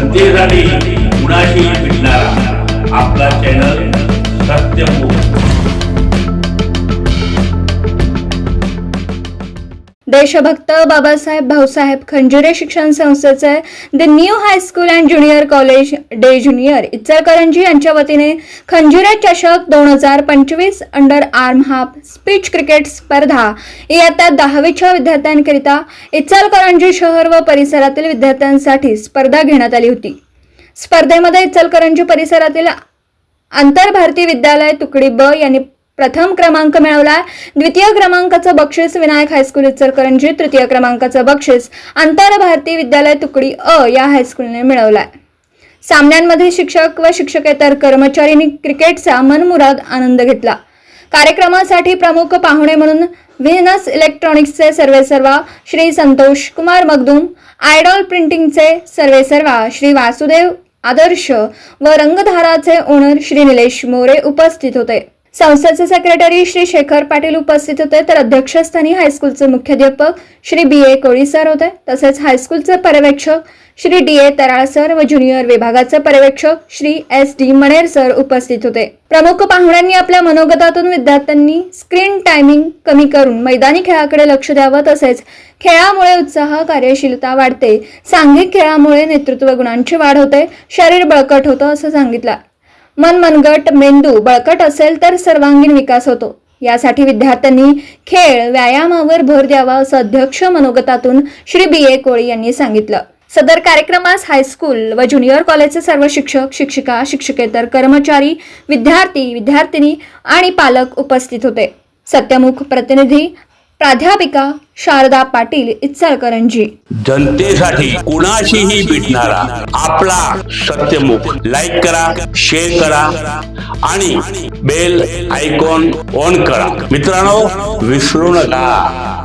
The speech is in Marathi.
सत्तेसाठी कुणाशी भेटणारा आपला चॅनल सत्यमुख देशभक्त बाबासाहेब भाऊसाहेब खंजुरे शिक्षण संस्थेचे the new high school and junior college day junior Ichalkaranji यांच्या वतीने खंजुरे चषक दोन हजार पंचवीस under arm half pitch cricket स्पर्धा इयत्ता दहावीच्या विद्यार्थ्यांकरिता इचलकरंजी शहर व परिसरातील विद्यार्थ्यांसाठी स्पर्धा घेण्यात आली होती. स्पर्धेमध्ये इचलकरंजी परिसरातील आंतरभारती विद्यालय तुकडी ब यांनी प्रथम क्रमांक मिळवला द्वितीय क्रमांकाचं बक्षीस विनायक हायस्कूल इचलकरंजी तृतीय क्रमांकाचं बक्षीस आंतर भारतीय विद्यालय तुकडी अ या हायस्कूलने मिळवलाय. सामन्यांमध्ये शिक्षक व शिक्षकेतर कर्मचाऱ्यांनी क्रिकेटचा मनमुराद आनंद घेतला. कार्यक्रमासाठी प्रमुख पाहुणे म्हणून व्हिनस इलेक्ट्रॉनिक्सचे सर्वेसर्वा श्री संतोष कुमार मगदूम आयडॉल प्रिंटिंगचे सर्वेसर्वा श्री वासुदेव आदर्श व रंगधाराचे ओनर श्री निलेश मोरे उपस्थित होते. संस्थेचे सेक्रेटरी श्री शेखर पाटील उपस्थित होते. तर अध्यक्षस्थानी हायस्कूलचे मुख्याध्यापक श्री बी ए कोळी सर होते. तसेच हायस्कूलचे पर्यवेक्षक Shri D A Taral sir व ज्युनियर विभागाचे पर्यवेक्षक Shri S D Maner sir उपस्थित होते. प्रमुख पाहुण्यांनी आपल्या मनोगतातून विद्यार्थ्यांनी स्क्रीन टायमिंग कमी करून मैदानी खेळाकडे लक्ष द्यावं. तसेच खेळामुळे उत्साह कार्यशीलता वाढते. सांघिक खेळामुळे नेतृत्व गुणांची वाढ होते. शरीर बळकट होतं असं सांगितलं. मन मनगट मेंदू बळकट असेल तर सर्वांगीण विकास होतो. यासाठी विद्यार्थ्यांनी खेळ व्यायामावर भर द्यावा असं अध्यक्ष मनोगतातून श्री बी ए कोळी यांनी सांगितलं. सदर कार्यक्रमास हायस्कूल व ज्युनियर कॉलेजचे सर्व शिक्षक शिक्षिका शिक्षकेतर कर्मचारी विद्यार्थी विद्यार्थिनी आणि पालक उपस्थित होते. सत्यमुख प्रतिनिधी प्राध्यापिका शारदा पाटील इचलकरंजी. जनतेसाठी कुणाशीही भेटणारा आपला सत्यमुख लाईक करा शेअर करा आणि बेल आयकॉन ऑन करा. मित्रांनो विसरू नका.